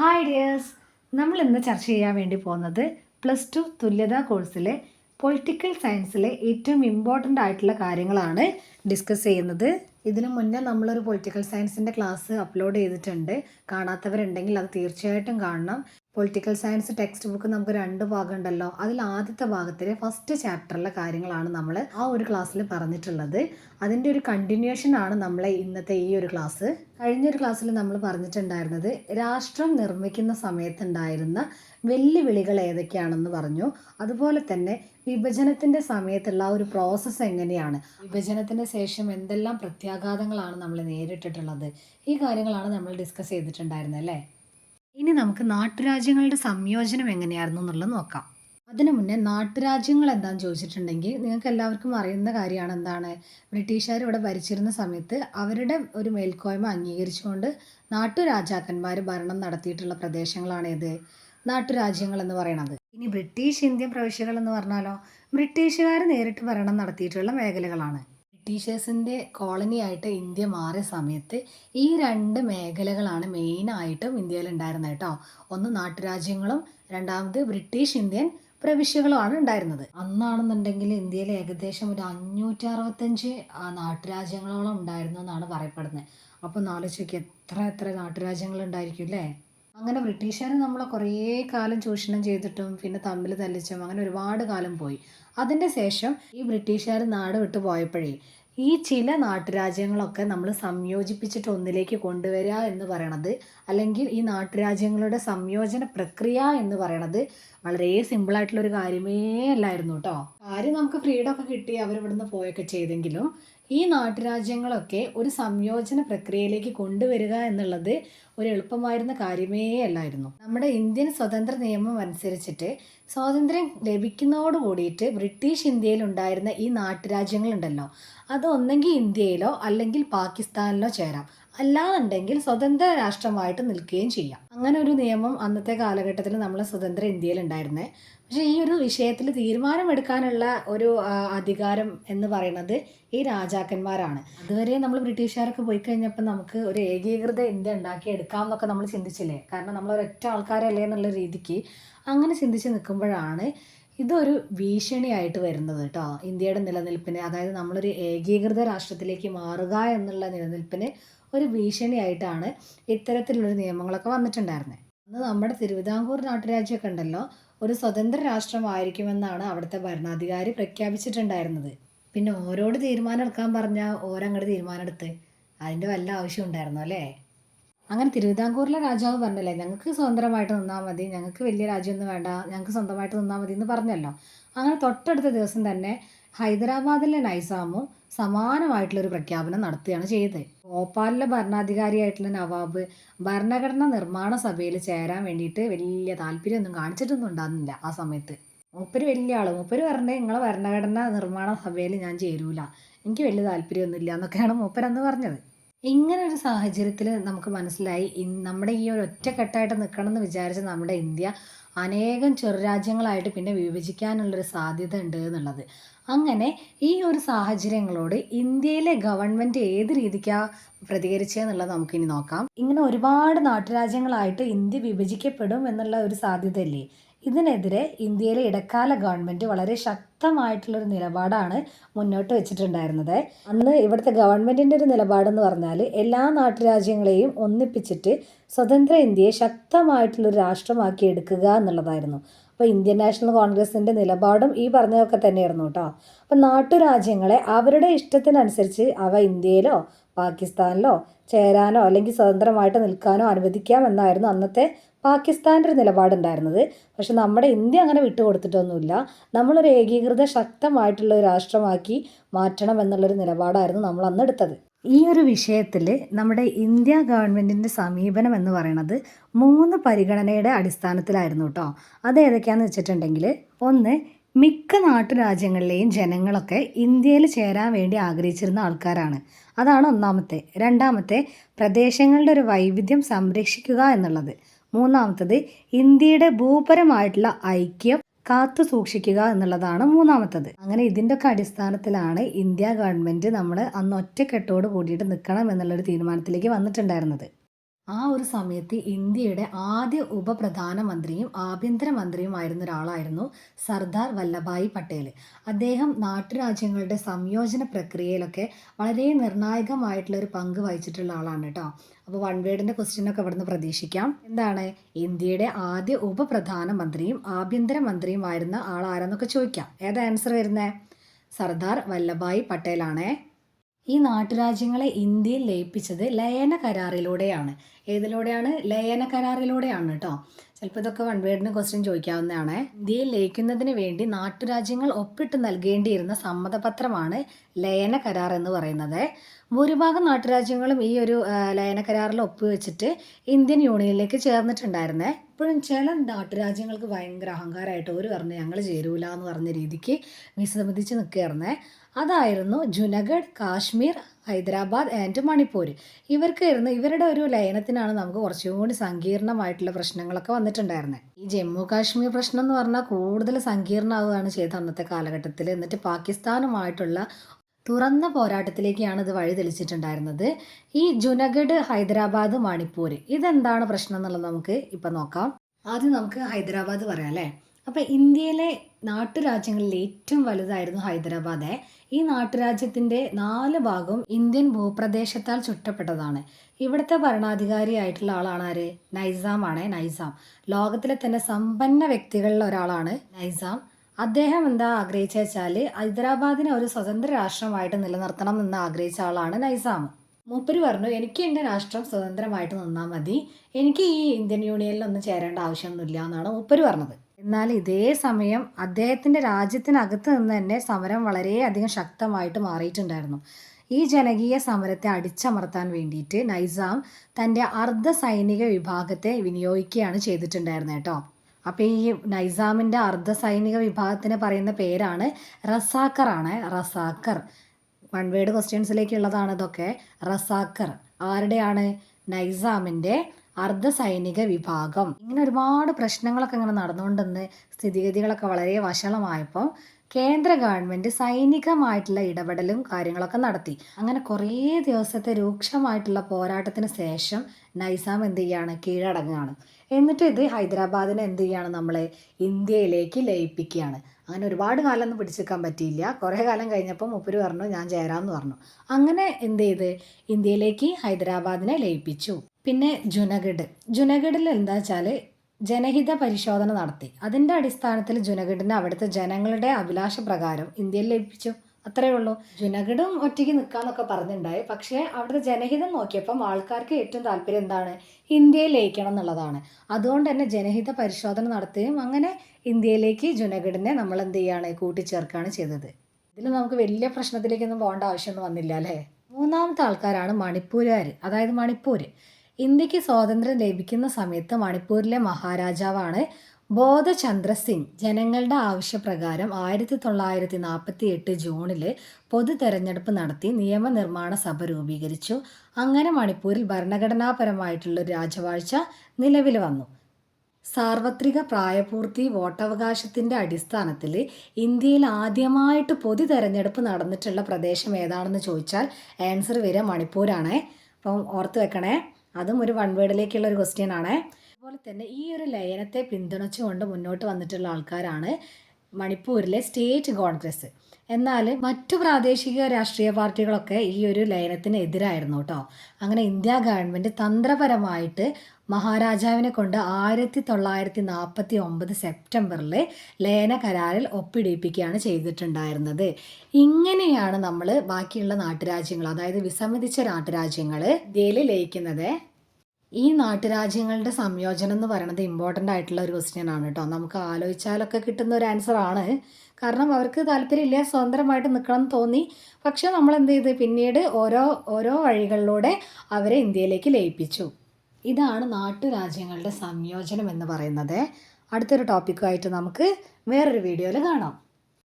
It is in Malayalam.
ഹായ് ഡിയേഴ്സ് നമ്മൾ ഇന്ന് ചർച്ച ചെയ്യാൻ വേണ്ടി പോകുന്നത് പ്ലസ് ടു തുല്യതാ കോഴ്സിലെ പൊളിറ്റിക്കൽ സയൻസിലെ ഏറ്റവും ഇമ്പോർട്ടന്റ് ആയിട്ടുള്ള കാര്യങ്ങളാണ് ഡിസ്കസ് ചെയ്യുന്നത്. ഇതിനു മുന്നേ നമ്മളൊരു പൊളിറ്റിക്കൽ സയൻസിന്റെ ക്ലാസ് അപ്ലോഡ് ചെയ്തിട്ടുണ്ട്. കാണാത്തവരുണ്ടെങ്കിൽ അത് തീർച്ചയായിട്ടും കാണണം. പൊളിറ്റിക്കൽ സയൻസ് ടെക്സ്റ്റ് ബുക്ക് നമുക്ക് രണ്ട് ഭാഗമുണ്ടല്ലോ. അതിൽ ആദ്യത്തെ ഭാഗത്തിലെ ഫസ്റ്റ് ചാപ്റ്ററിലെ കാര്യങ്ങളാണ് നമ്മൾ ആ ഒരു ക്ലാസ്സിൽ പറഞ്ഞിട്ടുള്ളത്. അതിന്റെ ഒരു കണ്ടിന്യൂഷൻ ആണ് നമ്മളെ ഇന്നത്തെ ഈ ഒരു ക്ലാസ് കഴിഞ്ഞ ഒരു ക്ലാസ്സിൽ നമ്മൾ പറഞ്ഞിട്ടുണ്ടായിരുന്നത് രാഷ്ട്രം നിർമ്മിക്കുന്ന സമയത്തുണ്ടായിരുന്ന വെല്ലുവിളികൾ ഏതൊക്കെയാണെന്ന് പറഞ്ഞു. അതുപോലെ തന്നെ വിഭജനത്തിന്റെ സമയത്തുള്ള ഒരു പ്രോസസ്സ് എങ്ങനെയാണ്? വിഭജനത്തിന് ശേഷം എന്തെല്ലാം പ്രത്യാഘാതങ്ങളാണ് നമ്മൾ നേരിട്ടിട്ടുള്ളത്? ഈ കാര്യങ്ങളാണ് നമ്മൾ ഡിസ്കസ് ചെയ്തിട്ടുണ്ടായിരുന്നത് അല്ലേ? ഇനി നമുക്ക് നാട്ടുരാജ്യങ്ങളുടെ സംയോജനം എങ്ങനെയായിരുന്നു എന്നുള്ളത് നോക്കാം. അതിനു മുന്നേ നാട്ടുരാജ്യങ്ങൾ എന്താണെന്ന് ചോദിച്ചിട്ടുണ്ടെങ്കിൽ നിങ്ങൾക്ക് എല്ലാവർക്കും അറിയുന്ന കാര്യമാണ് എന്താണ്? ബ്രിട്ടീഷുകാർ ഇവിടെ ഭരിച്ചിരുന്ന സമയത്ത് അവരുടെ ഒരു മേൽക്കോയ്മ അംഗീകരിച്ചുകൊണ്ട് നാട്ടുരാജാക്കന്മാർ ഭരണം നടത്തിയിട്ടുള്ള പ്രദേശങ്ങളാണ് ഏത്? നാട്ടുരാജ്യങ്ങൾ എന്ന് പറയുന്നത് ഇനി ബ്രിട്ടീഷ് ഇന്ത്യൻ പ്രവിശ്യകൾ എന്ന് പറഞ്ഞാലോ? ബ്രിട്ടീഷുകാർ നേരിട്ട് ഭരണം നടത്തിയിട്ടുള്ള മേഖലകളാണ്. ബ്രിട്ടീഷേഴ്സിന്റെ കോളനിയായിട്ട് ഇന്ത്യ മാറിയ സമയത്ത് ഈ രണ്ട് മേഖലകളാണ് മെയിനായിട്ടും ഇന്ത്യയിൽ ഉണ്ടായിരുന്നത് കേട്ടോ. ഒന്ന് നാട്ടുരാജ്യങ്ങളും രണ്ടാമത് ബ്രിട്ടീഷ് ഇന്ത്യൻ പ്രവിശ്യകളുമാണ് ഉണ്ടായിരുന്നത്. അന്നാണെന്നുണ്ടെങ്കിൽ ഇന്ത്യയിൽ ഏകദേശം ഒരു അഞ്ഞൂറ്റി അറുപത്തഞ്ച് നാട്ടുരാജ്യങ്ങളോളം ഉണ്ടായിരുന്നു എന്നാണ് പറയപ്പെടുന്നത്. അപ്പോൾ നാലോചിക്ക് എത്ര എത്ര നാട്ടുരാജ്യങ്ങൾ ഉണ്ടായിരിക്കും അല്ലേ? അങ്ങനെ ബ്രിട്ടീഷുകാർ നമ്മളെ കുറേ കാലം ചൂഷണം ചെയ്തിട്ടും പിന്നെ തമ്മിൽ തല്ലിച്ചും അങ്ങനെ ഒരുപാട് കാലം പോയി. അതിന്റെ ശേഷം ഈ ബ്രിട്ടീഷുകാർ നാട് വിട്ടു പോയപ്പോഴേ ഈ ചില നാട്ടുരാജ്യങ്ങളൊക്കെ നമ്മൾ സംയോജിപ്പിച്ചിട്ട് ഒന്നിലേക്ക് കൊണ്ടുവരിക എന്ന് പറയണത് അല്ലെങ്കിൽ ഈ നാട്ടുരാജ്യങ്ങളുടെ സംയോജന പ്രക്രിയ എന്ന് പറയണത് വളരെ സിമ്പിളായിട്ടുള്ളൊരു കാര്യമേ അല്ലായിരുന്നു കേട്ടോ കാര്യം നമുക്ക് ഫ്രീഡം ഒക്കെ കിട്ടി അവരിവിടുന്ന് പോയൊക്കെ ചെയ്തെങ്കിലും ഈ നാട്ടുരാജ്യങ്ങളൊക്കെ ഒരു സംയോജന പ്രക്രിയയിലേക്ക് കൊണ്ടുവരിക എന്നുള്ളത് ഒരു എളുപ്പമായിരുന്ന കാര്യമേ അല്ലായിരുന്നു. നമ്മുടെ ഇന്ത്യൻ സ്വതന്ത്ര നിയമം അനുസരിച്ചിട്ട് സ്വാതന്ത്ര്യം ലഭിക്കുന്നതോട് കൂടിയിട്ട് ബ്രിട്ടീഷ് ഇന്ത്യയിൽ ഉണ്ടായിരുന്ന ഈ നാട്ടുരാജ്യങ്ങളുണ്ടല്ലോ. അത് ഒന്നെങ്കിൽ ഇന്ത്യയിലോ അല്ലെങ്കിൽ പാകിസ്ഥാനിലോ ചേരാം. അല്ലാന്നുണ്ടെങ്കിൽ സ്വതന്ത്ര രാഷ്ട്രമായിട്ട് നിൽക്കുകയും ചെയ്യാം. അങ്ങനെ ഒരു നിയമം അന്നത്തെ കാലഘട്ടത്തിൽ നമ്മളെ സ്വതന്ത്ര ഇന്ത്യയിൽ ഉണ്ടായിരുന്നേ. പക്ഷേ ഈ ഒരു വിഷയത്തിൽ തീരുമാനമെടുക്കാനുള്ള ഒരു അധികാരം എന്ന് പറയുന്നത് ഈ രാജാക്കന്മാരാണ്. അതുവരെ നമ്മൾ ബ്രിട്ടീഷുകാരൊക്കെ പോയി കഴിഞ്ഞപ്പോൾ നമുക്ക് ഒരു ഏകീകൃത ഇന്ത്യ ഉണ്ടാക്കി എടുക്കാം എന്നൊക്കെ നമ്മൾ ചിന്തിച്ചില്ലേ? കാരണം നമ്മൾ ഒരൊറ്റ ആൾക്കാരല്ലേ എന്നുള്ള രീതിക്ക് അങ്ങനെ ചിന്തിച്ച് നിൽക്കുമ്പോഴാണ് ഇതൊരു ഭീഷണിയായിട്ട് വരുന്നത് കേട്ടോ. ഇന്ത്യയുടെ നിലനിൽപ്പിന് അതായത് നമ്മളൊരു ഏകീകൃത രാഷ്ട്രത്തിലേക്ക് മാറുക എന്നുള്ള നിലനിൽപ്പിന് ഒരു ഭീഷണിയായിട്ടാണ് ഇത്തരത്തിലുള്ള നിയമങ്ങളൊക്കെ വന്നിട്ടുണ്ടായിരുന്നത് അന്ന് നമ്മുടെ തിരുവിതാംകൂർ നാട്ടുരാജ്യമൊക്കെ ഉണ്ടല്ലോ ഒരു സ്വതന്ത്ര രാഷ്ട്രമായിരിക്കുമെന്നാണ് അവിടുത്തെ ഭരണാധികാരി പ്രഖ്യാപിച്ചിട്ടുണ്ടായിരുന്നത്. പിന്നെ ഓരോട് തീരുമാനം എടുക്കാൻ പറഞ്ഞാൽ ഓരങ്ങോട്ട് തീരുമാനം എടുത്ത്? അതിന്റെ വല്ല ആവശ്യം ഉണ്ടായിരുന്നു അല്ലേ? അങ്ങനെ തിരുവിതാംകൂറിലെ രാജാവ് പറഞ്ഞല്ലേ ഞങ്ങൾക്ക് സ്വതന്ത്രമായിട്ട് നിന്നാൽ മതി ഞങ്ങൾക്ക് വലിയ രാജ്യമൊന്നും വേണ്ട ഞങ്ങൾക്ക് സ്വന്തമായിട്ട് നിന്നാൽ മതി എന്ന് പറഞ്ഞല്ലോ. അങ്ങനെ തൊട്ടടുത്ത ദിവസം തന്നെ ഹൈദരാബാദിലെ നൈസാമും സമാനമായിട്ടുള്ളൊരു പ്രഖ്യാപനം നടത്തുകയാണ് ചെയ്തത്. ഭോപ്പാലിലെ ഭരണാധികാരിയായിട്ടുള്ള നവാബ് ഭരണഘടനാ നിർമ്മാണ സഭയിൽ ചേരാൻ വേണ്ടിയിട്ട് വലിയ താല്പര്യമൊന്നും കാണിച്ചിട്ടൊന്നും ഉണ്ടാകുന്നില്ല ആ സമയത്ത്. മൂപ്പര് വലിയ ആളും മൂപ്പര് പറഞ്ഞത് നിങ്ങളെ ഭരണഘടനാ നിർമ്മാണ സഭയിൽ ഞാൻ ചേരൂല എനിക്ക് വലിയ താല്പര്യമൊന്നുമില്ല എന്നൊക്കെയാണ് മൂപ്പരന്ന് പറഞ്ഞത്. ഇങ്ങനെ ഒരു സാഹചര്യത്തിൽ നമുക്ക് മനസ്സിലായി നമ്മുടെ ഈ ഒരു ഒറ്റക്കെട്ടായിട്ട് നിൽക്കണം എന്ന് വിചാരിച്ച നമ്മുടെ ഇന്ത്യ അനേകം ചെറുരാജ്യങ്ങളായിട്ട് പിന്നെ വിഭജിക്കാനുള്ളൊരു സാധ്യത ഉണ്ട് എന്നുള്ളത്. അങ്ങനെ ഈ ഒരു സാഹചര്യങ്ങളോട് ഇന്ത്യയിലെ ഗവൺമെന്റ് ഏത് രീതിക്കാണ് പ്രതികരിച്ചതെന്നുള്ളത് നമുക്കിനി നോക്കാം. ഇങ്ങനെ ഒരുപാട് നാട്ടുരാജ്യങ്ങളായിട്ട് ഇന്ത്യ വിഭജിക്കപ്പെടും എന്നുള്ള ഒരു സാധ്യതയല്ലേ? ഇതിനെതിരെ ഇന്ത്യയിലെ ഇടക്കാല ഗവൺമെന്റ് വളരെ ശക്തമായിട്ടുള്ളൊരു നിലപാടാണ് മുന്നോട്ട് വെച്ചിട്ടുണ്ടായിരുന്നത്. അന്ന് ഇവിടുത്തെ ഗവൺമെന്റിന്റെ ഒരു നിലപാടെന്ന് പറഞ്ഞാൽ എല്ലാ നാട്ടുരാജ്യങ്ങളെയും ഒന്നിപ്പിച്ചിട്ട് സ്വതന്ത്ര ഇന്ത്യയെ ശക്തമായിട്ടുള്ളൊരു രാഷ്ട്രമാക്കി എടുക്കുക എന്നുള്ളതായിരുന്നു. അപ്പോൾ ഇന്ത്യൻ നാഷണൽ കോൺഗ്രസിന്റെ നിലപാടും ഈ പറഞ്ഞതൊക്കെ തന്നെയായിരുന്നു കേട്ടോ. അപ്പം നാട്ടുരാജ്യങ്ങളെ അവരുടെ ഇഷ്ടത്തിനനുസരിച്ച് അവ ഇന്ത്യയിലോ പാകിസ്ഥാനിലോ ചേരാനോ അല്ലെങ്കിൽ സ്വതന്ത്രമായിട്ട് നിൽക്കാനോ അനുവദിക്കാമെന്നായിരുന്നു അന്നത്തെ പാകിസ്ഥാന്റെ ഒരു നിലപാടുണ്ടായിരുന്നത്. പക്ഷെ നമ്മുടെ ഇന്ത്യ അങ്ങനെ വിട്ടുകൊടുത്തിട്ടൊന്നുമില്ല. നമ്മളൊരു ഏകീകൃത ശക്തമായിട്ടുള്ള ഒരു രാഷ്ട്രമാക്കി മാറ്റണം എന്നുള്ളൊരു നിലപാടായിരുന്നു നമ്മൾ അന്ന് എടുത്തത് ഈ ഒരു വിഷയത്തിൽ നമ്മുടെ ഇന്ത്യ ഗവൺമെന്റിന്റെ സമീപനം എന്ന് പറയുന്നത് മൂന്ന് പരിഗണനയുടെ അടിസ്ഥാനത്തിലായിരുന്നു കേട്ടോ. അത് ഏതൊക്കെയാണെന്ന് വെച്ചിട്ടുണ്ടെങ്കിൽ ഒന്ന് മിക്ക നാട്ടുരാജ്യങ്ങളിലെയും ജനങ്ങളൊക്കെ ഇന്ത്യയിൽ ചേരാൻ വേണ്ടി ആഗ്രഹിച്ചിരുന്ന ആൾക്കാരാണ്. അതാണ് ഒന്നാമത്തെ. രണ്ടാമത്തെ പ്രദേശങ്ങളുടെ ഒരു വൈവിധ്യം സംരക്ഷിക്കുക എന്നുള്ളത്. മൂന്നാമത്തത് ഇന്ത്യയുടെ ഭൂപരമായിട്ടുള്ള ഐക്യം കാത്തു സൂക്ഷിക്കുക എന്നുള്ളതാണ് മൂന്നാമത്തത്. അങ്ങനെ ഇതിന്റെ ഒക്കെ അടിസ്ഥാനത്തിലാണ് ഇന്ത്യ ഗവൺമെന്റ് നമ്മൾ അന്ന് ഒറ്റക്കെട്ടോട് കൂടിയിട്ട് നിൽക്കണം എന്നുള്ളൊരു തീരുമാനത്തിലേക്ക് വന്നിട്ടുണ്ടായിരുന്നത്. ആ ഒരു സമയത്ത് ഇന്ത്യയുടെ ആദ്യ ഉപപ്രധാനമന്ത്രിയും ആഭ്യന്തരമന്ത്രിയുമായിരുന്ന ഒരാളായിരുന്നു സർദാർ വല്ലഭായി പട്ടേൽ അദ്ദേഹം നാട്ടുരാജ്യങ്ങളുടെ സംയോജന പ്രക്രിയയിലൊക്കെ വളരെ നിർണായകമായിട്ടുള്ള ഒരു പങ്ക് വഹിച്ചിട്ടുള്ള ആളാണ് കേട്ടോ. അപ്പോൾ വൺ വേർഡിന്റെ ക്വസ്റ്റ്യനൊക്കെ ഇവിടുന്ന് പ്രതീക്ഷിക്കാം. എന്താണ്? ഇന്ത്യയുടെ ആദ്യ ഉപപ്രധാനമന്ത്രിയും ആഭ്യന്തരമന്ത്രിയുമായിരുന്ന ആളാരെന്നൊക്കെ ചോദിക്കാം. ഏതാ ആൻസർ വരുന്നത് സർദാർ വല്ലഭായി പട്ടേലാണേ. ഈ നാട്ടുരാജ്യങ്ങളെ ഇന്ത്യയിൽ ലയിപ്പിച്ചത് ലയന കരാറിലൂടെയാണ്. ഏതിലൂടെയാണ്? ലയന കരാറിലൂടെയാണ് കേട്ടോ ചിലപ്പോൾ ഇതൊക്കെ വൺ വേർഡിന് ക്വസ്റ്റ്യൻ ചോദിക്കാവുന്നതാണ്. ഇന്ത്യയിൽ ലയിക്കുന്നതിന് വേണ്ടി നാട്ടുരാജ്യങ്ങൾ ഒപ്പിട്ട് നൽകേണ്ടിയിരുന്ന സമ്മതപത്രമാണ് ലയന കരാർ എന്ന് പറയുന്നത്. ഭൂരിഭാഗം നാട്ടുരാജ്യങ്ങളും ഈ ഒരു ലയന കരാറിൽ ഒപ്പുവെച്ചിട്ട് ഇന്ത്യൻ യൂണിയനിലേക്ക് ചേർന്നിട്ടുണ്ടായിരുന്നേ. ഇപ്പോഴും ചില നാട്ടുരാജ്യങ്ങൾക്ക് ഭയങ്കര അഹങ്കാരമായിട്ട് ഒരു പറഞ്ഞു ഞങ്ങൾ ചേരൂല എന്ന് പറഞ്ഞ രീതിക്ക് വിസമ്മതിച്ച് നിൽക്കുകയായിരുന്നേ. അതായിരുന്നു ജുനഗഡ് കാശ്മീർ ഹൈദരാബാദ് ആൻഡ് മണിപ്പൂർ. ഇവർക്കായിരുന്നു ഇവരുടെ ഒരു ലയനത്തിനാണ് നമുക്ക് കുറച്ചും കൂടി സങ്കീർണമായിട്ടുള്ള പ്രശ്നങ്ങളൊക്കെ വന്നിട്ടുണ്ടായിരുന്നത് ഈ ജമ്മു കാശ്മീർ പ്രശ്നം എന്ന് പറഞ്ഞാൽ കൂടുതൽ സങ്കീർണമാവുകയാണ് ചെയ്തത് അന്നത്തെ കാലഘട്ടത്തിൽ. എന്നിട്ട് പാകിസ്ഥാനുമായിട്ടുള്ള തുറന്ന പോരാട്ടത്തിലേക്കാണ് ഇത് വഴി തെളിച്ചിട്ടുണ്ടായിരുന്നത്. ഈ ജുനഗഡ് ഹൈദരാബാദ് മണിപ്പൂർ ഇതെന്താണ് പ്രശ്നം എന്നുള്ളത് നമുക്ക് ഇപ്പം നോക്കാം. ആദ്യം നമുക്ക് ഹൈദരാബാദ് പറയാം അല്ലേ? അപ്പം ഇന്ത്യയിലെ നാട്ടുരാജ്യങ്ങളിൽ ഏറ്റവും വലുതായിരുന്നു ഹൈദരാബാദ്. ഈ നാട്ടുരാജ്യത്തിന്റെ നാല് ഭാഗവും ഇന്ത്യൻ ഭൂപ്രദേശത്താൽ ചുറ്റപ്പെട്ടതാണ്. ഇവിടുത്തെ ഭരണാധികാരിയായിട്ടുള്ള ആളാണ് ആര്? നൈസാം ആണ് നൈസാം. ലോകത്തിലെ തന്നെ സമ്പന്ന വ്യക്തികളിൽ ഒരാളാണ് നൈസാം. അദ്ദേഹം എന്താ ആഗ്രഹിച്ച വെച്ചാൽ ഹൈദരാബാദിനെ ഒരു സ്വതന്ത്ര രാഷ്ട്രമായിട്ട് നിലനിർത്തണം എന്ന് ആഗ്രഹിച്ച ആളാണ് നൈസാം മൂപ്പര് പറഞ്ഞു എനിക്ക് എന്റെ രാഷ്ട്രം സ്വതന്ത്രമായിട്ട് നിന്നാൽ മതി. എനിക്ക് ഈ ഇന്ത്യൻ യൂണിയനിൽ ഒന്നും ചേരേണ്ട ആവശ്യമൊന്നുമില്ല എന്നാണ് മൂപ്പര് പറഞ്ഞത്. എന്നാൽ ഇതേ സമയം അദ്ദേഹത്തിന്റെ രാജ്യത്തിനകത്ത് നിന്ന് തന്നെ സമരം വളരെയധികം ശക്തമായിട്ട് മാറിയിട്ടുണ്ടായിരുന്നു. ഈ ജനകീയ സമരത്തെ അടിച്ചമർത്താൻ വേണ്ടിയിട്ട് നൈസാം തന്റെ അർദ്ധ സൈനിക വിഭാഗത്തെ വിനിയോഗിക്കുകയാണ് ചെയ്തിട്ടുണ്ടായിരുന്നത് കേട്ടോ. അപ്പോൾ ഈ നൈസാമിന്റെ അർദ്ധ സൈനിക വിഭാഗത്തിന് പറയുന്ന പേരാണ് റസാക്കർ ആണ് റസാക്കർ. വൺ വേർഡ് ക്വസ്റ്റ്യൻസിലേക്കുള്ളതാണ് ഇതൊക്കെ. റസാക്കർ. ആരുടെയാണ്? നൈസാമിന്റെ അർദ്ധ സൈനിക വിഭാഗം. ഇങ്ങനെ ഒരുപാട് പ്രശ്നങ്ങളൊക്കെ ഇങ്ങനെ നടന്നുകൊണ്ടെന്ന് സ്ഥിതിഗതികളൊക്കെ വളരെ വഷളമായപ്പോൾ കേന്ദ്ര ഗവൺമെന്റ് സൈനികമായിട്ടുള്ള ഇടപെടലും കാര്യങ്ങളൊക്കെ നടത്തി. അങ്ങനെ കുറേ ദിവസത്തെ രൂക്ഷമായിട്ടുള്ള പോരാട്ടത്തിന് ശേഷം നൈസാം എന്ത് ചെയ്യാണ്? കീഴടങ്ങുകയാണ്. എന്നിട്ട് ഇത് ഹൈദരാബാദിനെ എന്ത് ചെയ്യാണ്? നമ്മളെ ഇന്ത്യയിലേക്ക് ലയിപ്പിക്കുകയാണ്. അങ്ങനെ ഒരുപാട് കാലം ഒന്നും പിടിച്ചെടുക്കാൻ പറ്റിയില്ല. കുറേ കാലം കഴിഞ്ഞപ്പോൾ മുപ്പര് പറഞ്ഞു ഞാൻ ചേരാമെന്ന് പറഞ്ഞു. അങ്ങനെ എന്ത് ചെയ്ത്? ഇന്ത്യയിലേക്ക് ഹൈദരാബാദിനെ ലയിപ്പിച്ചു. പിന്നെ ജുനഗഡ്. ജുനഗഡിൽ എന്താ വെച്ചാൽ ജനഹിത പരിശോധന നടത്തി. അതിന്റെ അടിസ്ഥാനത്തിൽ ജുനഗഡിന് അവിടുത്തെ ജനങ്ങളുടെ അഭിലാഷ പ്രകാരം ഇന്ത്യയിൽ ലഭിച്ചു. അത്രയേ ഉള്ളൂ. ജുനഗഡും ഒറ്റയ്ക്ക് നിൽക്കാന്നൊക്കെ പറഞ്ഞിട്ടുണ്ടായി പക്ഷേ അവിടുത്തെ ജനഹിതം നോക്കിയപ്പം ആൾക്കാർക്ക് ഏറ്റവും താല്പര്യം എന്താണ്? ഇന്ത്യയിൽ ലയിക്കണം എന്നുള്ളതാണ്. അതുകൊണ്ട് തന്നെ ജനഹിത പരിശോധന നടത്തുകയും അങ്ങനെ ഇന്ത്യയിലേക്ക് ജുനഗഡിനെ നമ്മൾ എന്ത് ചെയ്യാണ്? കൂട്ടിച്ചേർക്കുകയാണ് ചെയ്തത്. ഇതിൽ നമുക്ക് വലിയ പ്രശ്നത്തിലേക്കൊന്നും പോകേണ്ട ആവശ്യമൊന്നും വന്നില്ല അല്ലേ? മൂന്നാമത്തെ ആൾക്കാരാണ് മണിപ്പൂരുകാർ അതായത് മണിപ്പൂർ ഇന്ത്യയ്ക്ക് സ്വാതന്ത്ര്യം ലഭിക്കുന്ന സമയത്ത് മണിപ്പൂരിലെ മഹാരാജാവാണ് ബോധചന്ദ്ര സിംഗ് ജനങ്ങളുടെ ആവശ്യപ്രകാരം ആയിരത്തി തൊള്ളായിരത്തി നാൽപ്പത്തി എട്ട് ജൂണിൽ പൊതു തെരഞ്ഞെടുപ്പ് നടത്തി നിയമനിർമ്മാണ സഭ രൂപീകരിച്ചു. അങ്ങനെ മണിപ്പൂരിൽ ഭരണഘടനാപരമായിട്ടുള്ള ഒരു രാജവാഴ്ച നിലവിൽ വന്നു. സാർവത്രിക പ്രായപൂർത്തി വോട്ടവകാശത്തിന്റെ അടിസ്ഥാനത്തിൽ ഇന്ത്യയിൽ ആദ്യമായിട്ട് പൊതു തെരഞ്ഞെടുപ്പ് നടന്നിട്ടുള്ള പ്രദേശം ഏതാണെന്ന് ചോദിച്ചാൽ ആൻസർ വരെ മണിപ്പൂരാണ്. അപ്പം ഓർത്ത് വെക്കണേ. അതും ഒരു വൺ വേർഡിലേക്കുള്ള ഒരു ക്വസ്റ്റ്യൻ ആണ്. അതുപോലെ തന്നെ ഈ ഒരു ലയനത്തെ പിന്തുണച്ചുകൊണ്ട് മുന്നോട്ട് വന്നിട്ടുള്ള ആൾക്കാരാണ് മണിപ്പൂരിലെ സ്റ്റേറ്റ് കോൺഗ്രസ്. എന്നാൽ മറ്റു പ്രാദേശിക രാഷ്ട്രീയ പാർട്ടികളൊക്കെ ഈ ഒരു ലയനത്തിന് എതിരായിരുന്നു കേട്ടോ. അങ്ങനെ ഇന്ത്യ ഗവൺമെന്റ് തന്ത്രപരമായിട്ട് മഹാരാജാവിനെ കൊണ്ട് ആയിരത്തി തൊള്ളായിരത്തി നാൽപ്പത്തി ഒമ്പത് സെപ്റ്റംബറിൽ ലയന കരാറിൽ ഒപ്പിടിപ്പിക്കുകയാണ് ചെയ്തിട്ടുണ്ടായിരുന്നത്. ഇങ്ങനെയാണ് നമ്മൾ ബാക്കിയുള്ള നാട്ടുരാജ്യങ്ങൾ അതായത് വിസമ്മതിച്ച നാട്ടുരാജ്യങ്ങൾ ഇന്ത്യയിൽ ലയിക്കുന്നത്. ഈ നാട്ടുരാജ്യങ്ങളുടെ സംയോജനം എന്ന് പറയുന്നത് ഇമ്പോർട്ടന്റ് ആയിട്ടുള്ള ഒരു ക്വസ്റ്റ്യൻ ആണ് കേട്ടോ. നമുക്ക് ആലോചിച്ചാലൊക്കെ കിട്ടുന്ന ഒരു ആൻസർ ആണ്. കാരണം അവർക്ക് താല്പര്യമില്ല സ്വതന്ത്രമായിട്ട് നിൽക്കണം എന്ന് തോന്നി. പക്ഷേ നമ്മൾ എന്ത് ചെയ്ത്? പിന്നീട് ഓരോ ഓരോ വഴികളിലൂടെ അവരെ ഇന്ത്യയിലേക്ക് ലയിപ്പിച്ചു. ഇതാണ് നാട്ടുരാജ്യങ്ങളുടെ സംയോജനം എന്ന് പറയുന്നത്. അടുത്തൊരു ടോപ്പിക്കുമായിട്ട് നമുക്ക് വേറൊരു വീഡിയോയിൽ കാണാം.